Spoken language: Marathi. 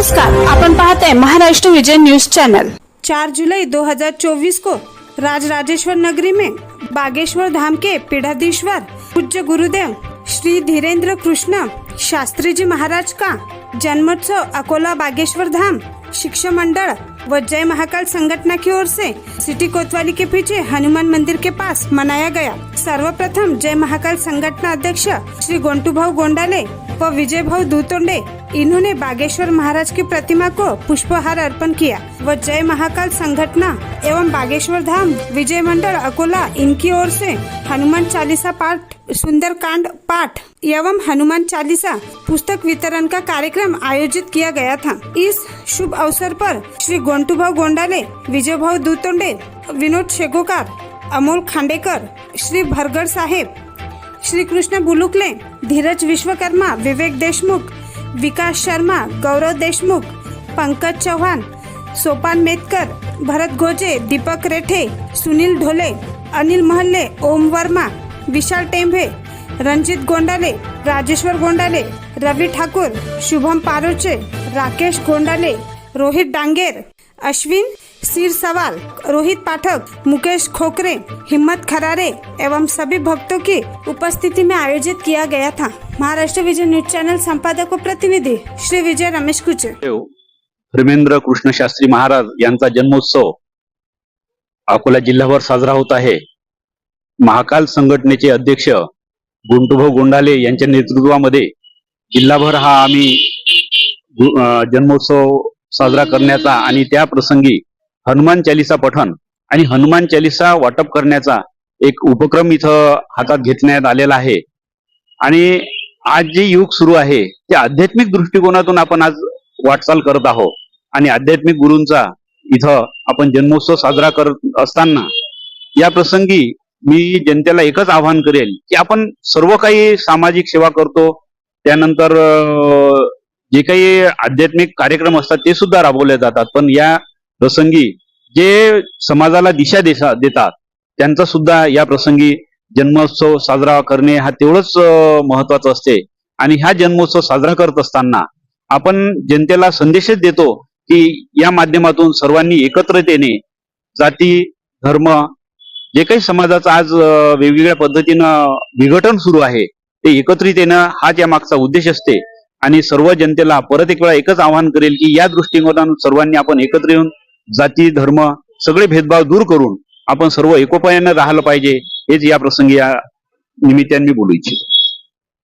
नमस्कार आपण पाहते आहे महाराष्ट्र विजय न्यूज चैनल. 4 जुलाई 2024 को राजराजेश्वर नगरी में बागेश्वर धाम के पीढ़ाधीश्वर पूज्य गुरुदेव श्री धीरेन्द्र कृष्ण शास्त्री जी महाराज का जन्मोत्सव अकोला बागेश्वर धाम शिक्षा मंडल व जय महाकाल संगठना की ओर से सिटी कोतवाली के पीछे हनुमान मंदिर के पास मनाया गया। सर्वप्रथम जय महाकाल संगठना अध्यक्ष श्री गोंटू भाऊ गोंडाले व विजय भाऊ दूतोंडे इन्होंने बागेश्वर महाराज की प्रतिमा को पुष्पहार अर्पण किया व जय महाकाल संगठना एवं बागेश्वर धाम विजय मंडल अकोला इनकी ओर से हनुमान चालीसा पाठ सुंदर कांड पाठ एवं हनुमान चालीसा पुस्तक वितरण का कार्यक्रम आयोजित किया गया था। इस शुभ अवसर पर श्री गोंटू भाऊ गोंडाले विजय भाऊ दूतोंडे विनोद शेगोकार अमोल खांडेकर श्री भरगड साहेब श्री कृष्ण बुलुकले धीरज विश्वकर्मा विवेक देशमुख विकास शर्मा गौरव देशमुख पंकज चव्हाण सोपान मेतकर भरत घोजे दीपक रेठे सुनील ढोले अनिल महल्ले ओम वर्मा विशाल टेंभे रणजित गोंडाले राजेश्वर गोंडाले रवी ठाकूर शुभम पारोचे राकेश गोंडाले रोहित डांगेर अश्विन सिर सवाल रोहित पाठक मुकेश खोकरे हिम्मत खरारे एवं सभी भक्तों की उपस्थिति में आयोजित किया गया था। महाराष्ट्र विजय न्यूज चैनल संपादक व प्रतिनिधि श्री विजय रमेश कुचे प्रेमेंद्र कृष्ण शास्त्री महाराज यांचा जन्मोत्सव अकोला जिल्हाभर साजरा होत आहे. महाकाल संघटनेचे अध्यक्ष गुंटुभाऊ गोंडाले यांच्या नेतृत्वामध्ये जिल्हाभर हा आम्ही अं, जन्मोत्सव साजरा करण्याचा आणि त्या प्रसंगी हनुमान चालिसा पठण आणि हनुमान चालिसा वाटप करण्याचा एक उपक्रम इथं हातात घेतण्यात आलेला आहे. आणि आज जे युग सुरू आहे ते आध्यात्मिक दृष्टिकोनातून आपण आज वाटचाल करत आहोत. आणि आध्यात्मिक गुरूंचा इथं आपण जन्मोत्सव साजरा करत असताना या प्रसंगी मी जनतेला एकच आवाहन करेल की आपण सर्व काही सामाजिक सेवा करतो त्यानंतर जे काही आध्यात्मिक कार्यक्रम असतात ते सुद्धा राबवले जातात. पण या प्रसंगी जे समाजाला दिशा देशा देतात त्यांचा सुद्धा या प्रसंगी जन्मोत्सव साजरा करणे हा तेवढंच महत्वाचं असते. आणि हा जन्मोत्सव साजरा करत असताना आपण जनतेला संदेशच देतो की या माध्यमातून सर्वांनी एकत्रतेने जाती धर्म जे काही समाजाचं आज वेगवेगळ्या पद्धतीनं विघटन सुरू आहे ते एकत्रित येणं हाच या मागचा उद्देश असते. आणि सर्व जनतेला परत एक वेळा एकच आवाहन करेल की या दृष्टिकोनातून सर्वांनी आपण एकत्र येऊन जाती धर्म सगळे भेदभाव दूर करून आपण सर्व एकोपायानं राहिलं पाहिजे हेच या प्रसंगी या निमित्ताने मी बोलू इच्छितो.